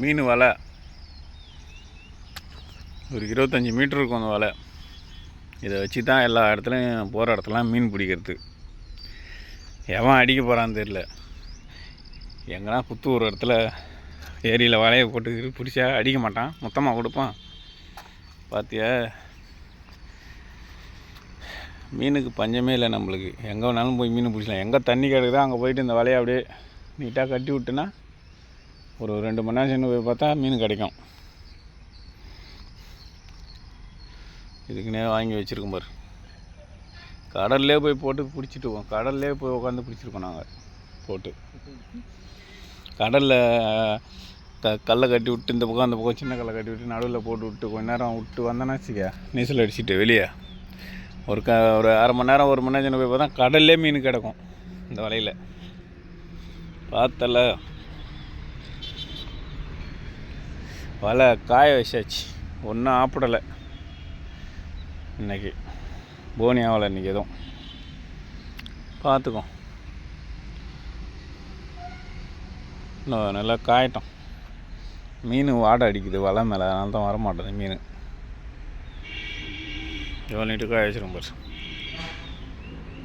மீன் வலை. ஒரு இருபத்தஞ்சி மீட்டர் இருக்கும் அந்த வலை. இதை வச்சு தான் எல்லா இடத்துலையும் போகிற இடத்துலாம் மீன் பிடிக்கிறது. எவன் அடிக்க போகிறான்னு தெரில எங்கன்னா குத்து ஒரு இடத்துல ஏரியில் வலையை போட்டு பிடிச்சா அடிக்க மாட்டான். மொத்தமாக கொடுப்பான். பார்த்தியா மீனுக்கு பஞ்சமே இல்லை நம்மளுக்கு. எங்கே வேணாலும் போய் மீன் பிடிச்சலாம் எங்கே தண்ணி கிடக்குதோ அங்கே போயிட்டு இந்த வலையை அப்படியே நீட்டாக கட்டி விட்டுனா ஒரு ரெண்டு மணி நேரம் சென்று போய் பார்த்தா மீன் கிடைக்கும். இதுக்குன்னே வாங்கி வச்சுருக்கோம் பாரு. கடல்லே போய் போட்டு பிடிச்சிட்டுவோம் கடல்லே போய் உட்காந்து பிடிச்சிருக்கோம் நாங்கள் போட்டு. கடலில் க கல்லை கட்டி விட்டு இந்த பக்கம் அந்த பக்கம் சின்ன கல்லை கட்டி விட்டு நடுவில் போட்டு விட்டு கொஞ்ச நேரம் விட்டு வந்தேன்னா வச்சுக்க நீச்சல் அடிச்சுட்டு வெளியே. ஒரு க ஒரு அரை மணி நேரம் ஒரு மணி நேரம் போய் பார்த்தா கடல்லே மீன் கிடக்கும் இந்த வலையில். பார்த்தல. வலை காய வச்சாச்சு. ஒன்றும் ஆப்பிடலை. இன்னைக்கு. போனி ஆகலை இன்றைக்கி எதுவும். பார்த்துக்கோ. இன்னும் நல்லா காயட்டும். மீன் வாடை அடிக்குது வலை மேலே. அதனால தான் வரமாட்டேது மீன். எவ்வளோ நீட்டு காய வச்சிருக்கோம் பாரு.